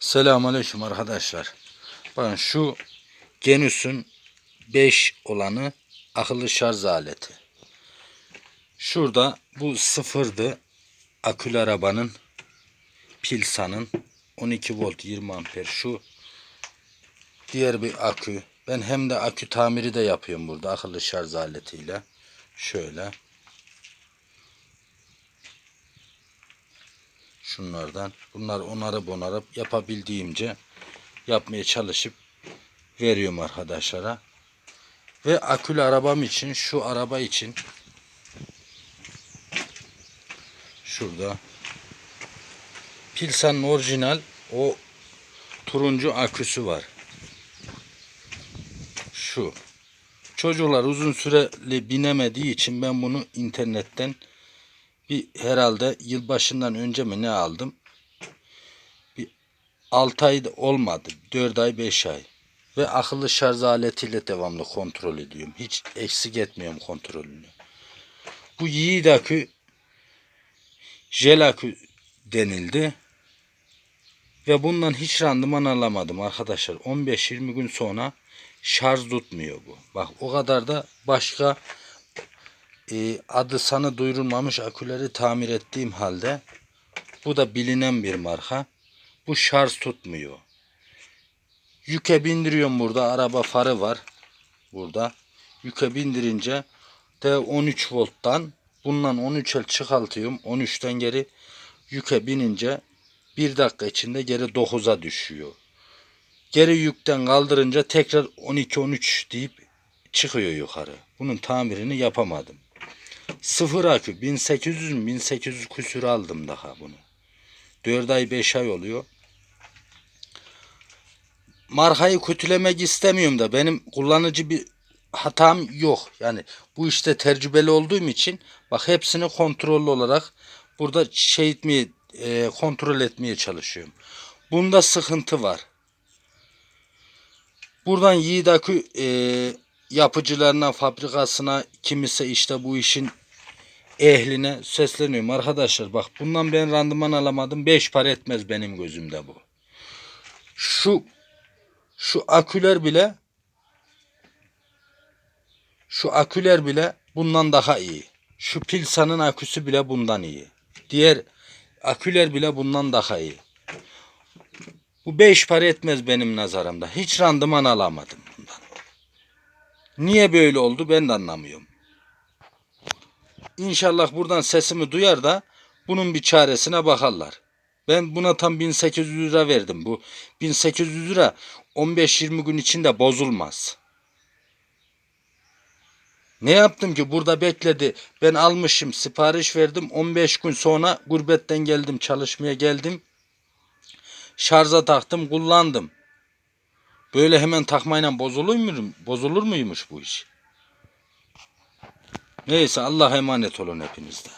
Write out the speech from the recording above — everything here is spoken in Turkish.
Selamünaleyküm arkadaşlar. Bakın şu Genus'un 5 olanı akıllı şarj aleti. Şurada bu sıfırdı. Akülü arabanın Pilsa'nın 12 volt 20 amper şu diğer bir akü. Ben hem de akü tamiri de yapıyorum burada akıllı şarj aletiyle. Şöyle. Şunlardan. Bunlar onarıp onarıp yapabildiğimce yapmaya çalışıp veriyorum arkadaşlara. Ve akülü arabam için şu araba için şurada Pilsa'nın orijinal o turuncu aküsü var. Şu. Çocuklar uzun süreli binemediği için ben bunu internetten bir herhalde yılbaşından önce mi ne aldım? Bir 6 ay olmadı. 4 ay 5 ay. Ve akıllı şarj aletiyle devamlı kontrol ediyorum. Hiç eksik etmiyorum kontrolünü. Bu yiğit akü jel akü denildi. Ve bundan hiç randıman alamadım arkadaşlar. 15-20 gün sonra şarj tutmuyor bu. Bak o kadar da başka e, adı sana duyurulmamış aküleri tamir ettiğim halde bu da bilinen bir marka. Bu şarj tutmuyor. Yüke bindiriyorum burada. Araba farı var. Burada. Yüke bindirince de 13 volttan bundan 13'e çıkartıyorum. 13'ten geri yüke binince bir dakika içinde geri 9'a düşüyor. Geri yükten kaldırınca tekrar 12-13 deyip çıkıyor yukarı. Bunun tamirini yapamadım. Sıfır akü 1800 mü 1800 küsür aldım daha bunu. 4 ay 5 ay oluyor. Markayı kötülemek istemiyorum da benim kullanıcı bir hatam yok. Yani bu işte tecrübeli olduğum için bak hepsini kontrollü olarak burada şey etmeye, e, kontrol etmeye çalışıyorum. Bunda sıkıntı var. Buradan Yiğit Akü e, yapıcılarına, fabrikasına, kimisi işte bu işin ehline sesleniyorum. Arkadaşlar bak bundan ben randıman alamadım. 5 para etmez benim gözümde bu. Şu şu aküler bile şu aküler bile bundan daha iyi. Şu Pilsa'nın aküsü bile bundan iyi. Diğer aküler bile bundan daha iyi. Bu 5 para etmez benim nazarımda. Hiç randıman alamadım bundan. Niye böyle oldu ben de anlamıyorum. İnşallah buradan sesimi duyar da bunun bir çaresine bakarlar. Ben buna tam 1800 lira verdim. Bu 1800 lira 15-20 gün içinde bozulmaz. Ne yaptım ki burada bekledi. Ben almışım sipariş verdim. 15 gün sonra gurbetten geldim çalışmaya geldim. Şarja taktım kullandım. Böyle hemen takmayla bozulur muyum? Bozulur muymuş bu iş? Neyse Allah emanet olun hepinizde.